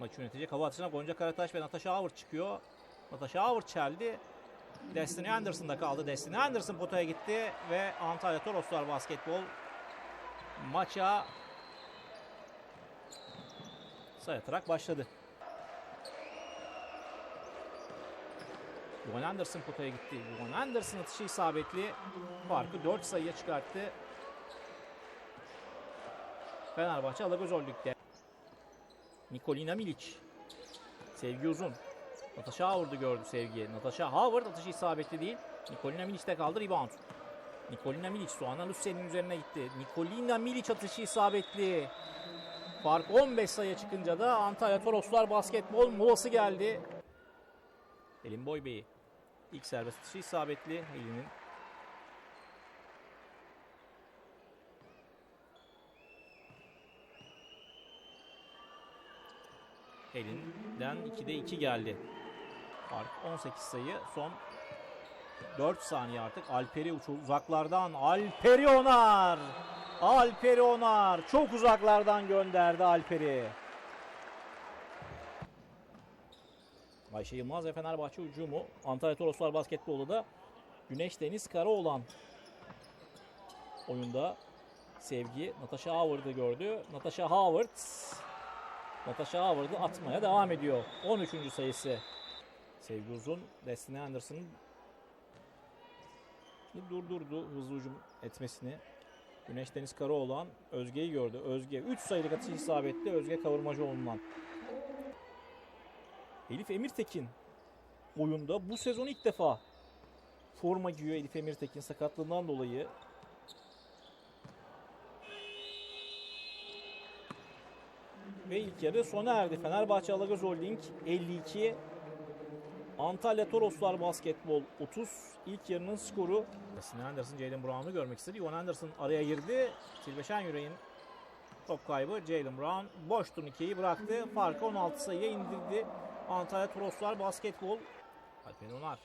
maçı yönetecek. Hava atışına Gonca Karataş ve Natasha Howard çıkıyor. Natasha Howard çeldi. Destiny Anderson'da kaldı. Destiny Anderson potaya gitti ve Antalya Toroslar basketbol maça sayı atarak başladı. Yuvan Anderson potaya gitti. Yuvan Anderson atışı isabetli. Farkı 4 sayıya çıkarttı. Fenerbahçe Alagözol Lig'de. Nikolina Milic. Sevgi uzun. Natasha Howard'ı gördü Sevgi. Natasha Howard atışı isabetli değil. Nikolina Milic'te kaldı rebound. Nikolina Milic Suana Luce'nin üzerine gitti. Nikolina Milic atışı isabetli. Fark 15 sayıya çıkınca da Antalya Toroslar basketbol molası geldi. Elin Boy Bey'i. İlk serbest atışı isabetli Elin'in. Elin'den 2'de 2 geldi. Fark 18 sayı. Son 4 saniye artık. Alperi uç uzaklardan. Alperi Onar. Alperi Onar. Çok uzaklardan gönderdi Alperi. Ayşe Yılmaz ve Fenerbahçe hücumu. Antalya Toroslar basketbolu da Güneş Deniz Karaoğlan oyunda sevgi Natasha Howard'ı gördü. Natasha Howard Natasha Howard'ı atmaya devam ediyor. 13. sayısı. Sevgi Uzun, Destiny Anderson'ın durdurdu hızlı hücum etmesini. Güneş Deniz Karaoğlan Özge'yi gördü. Özge 3 sayılık atış isabetli. Özge Kavurmacıoğlu'ndan. Elif Emirtekin oyunda bu sezon ilk defa forma giyiyor Elif Emirtekin sakatlığından dolayı. Ve ilk yarı sona erdi. Fenerbahçe Alagöz Holding 52. Antalya Toroslar Basketbol 30. İlk yarının skoru. Sinan Anderson, Jalen Brown'u görmek istedi. Yuvan Anderson araya girdi. Silve Şenyürek'in top kaybı. Jalen Brown boş turnikeyi bıraktı. Farkı 16 sayıya indirdi. Antalya Toroslar Basketbol. Alper Onar.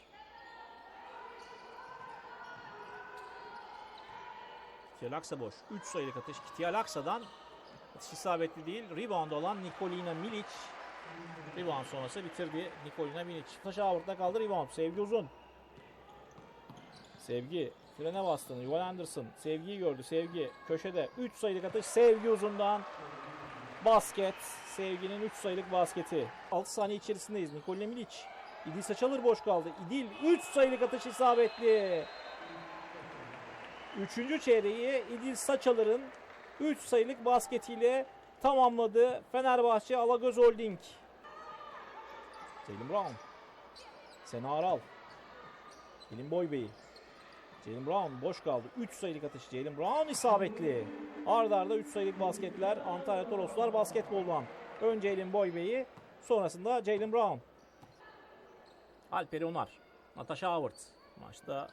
Kityalaksa boş. 3 sayılık atış. Kityalaksa'dan atış isabetli değil. Rebound olan Nikolina Milic. Rebound sonrası bitirdi Nikolina Milic. Taş Howard'da kaldı rebound. Sevgi uzun. Sevgi frene bastığını. Yuval Anderson. Sevgiyi gördü. Sevgi köşede. 3 sayılık atış. Sevgi uzundan. Basket. Sevginin 3 sayılık basketi. 6 saniye içerisindeyiz. Nikolina Milic. İdil Saçalır boş kaldı. İdil 3 sayılık atış isabetli. Üçüncü çeyreği İdil Saçalır'ın 3 sayılık basketiyle tamamladı. Fenerbahçe Alagöz Holding. Jalen Brown. Sena Aral. Elin Boy Bey'i. Jalen Brown boş kaldı. 3 sayılık atış. Jalen Brown isabetli. Arda arda 3 sayılık basketler. Antalya Toroslar basketboldan. Önce Elin Boy Bey'i. Sonrasında Jalen Brown. Alperi Onar. Natasha Howard. Maçta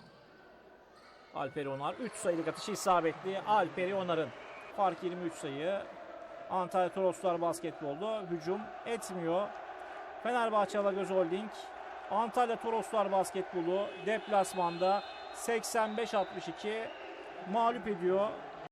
Alperi Onar 3 sayılık atışı isabetli. Alperi Onar'ın fark 23 sayı. Antalya Toroslar basketbolda hücum etmiyor. Fenerbahçe Alagöz Holding Antalya Toroslar basketbolu deplasmanda 85-62 mağlup ediyor.